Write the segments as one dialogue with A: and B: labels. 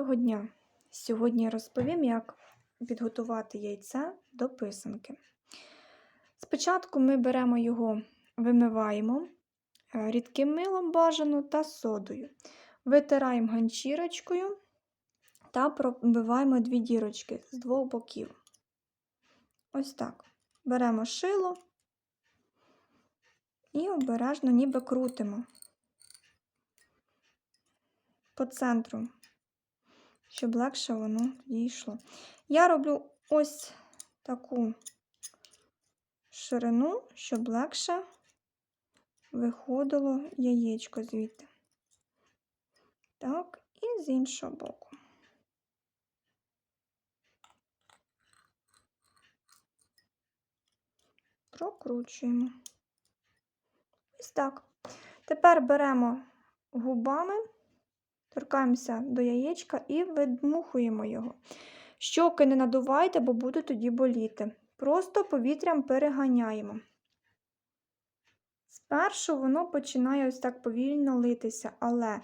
A: Доброго дня! Сьогодні я розповім, як підготувати яйце до писанки. Спочатку ми беремо його, вимиваємо е, рідким милом бажано та содою. Витираємо ганчірочкою та пробиваємо дві дірочки з двох боків. Ось так. Беремо шило і обережно ніби крутимо по центру, щоб легше воно дійшло. Я роблю ось таку ширину, щоб легше виходило яєчко звідти. Так, і з іншого боку. Прокручуємо. Ось так. Тепер беремо губами, торкаємося до яєчка і видмухуємо його. Щоки не надувайте, бо буде тоді боліти. Просто повітрям переганяємо. Спершу воно починає ось так повільно литися, але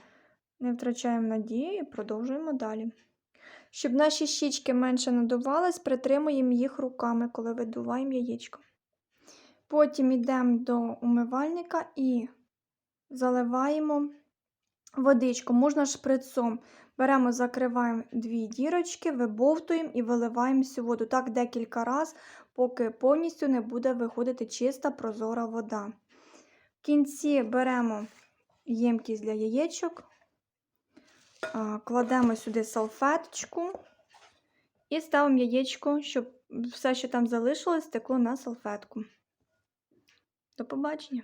A: не втрачаємо надії і продовжуємо далі. Щоб наші щічки менше надувались, притримуємо їх руками, коли видуваємо яєчко. Потім йдемо до умивальника і заливаємо водичку, можна шприцом. Беремо, закриваємо дві дірочки, вибовтуємо і виливаємо всю воду. Так декілька разів, поки повністю не буде виходити чиста прозора вода. В кінці беремо ємкість для яєчок, кладемо сюди салфеточку і ставимо яєчко, щоб все, що там залишилось, стекло на салфетку. До побачення!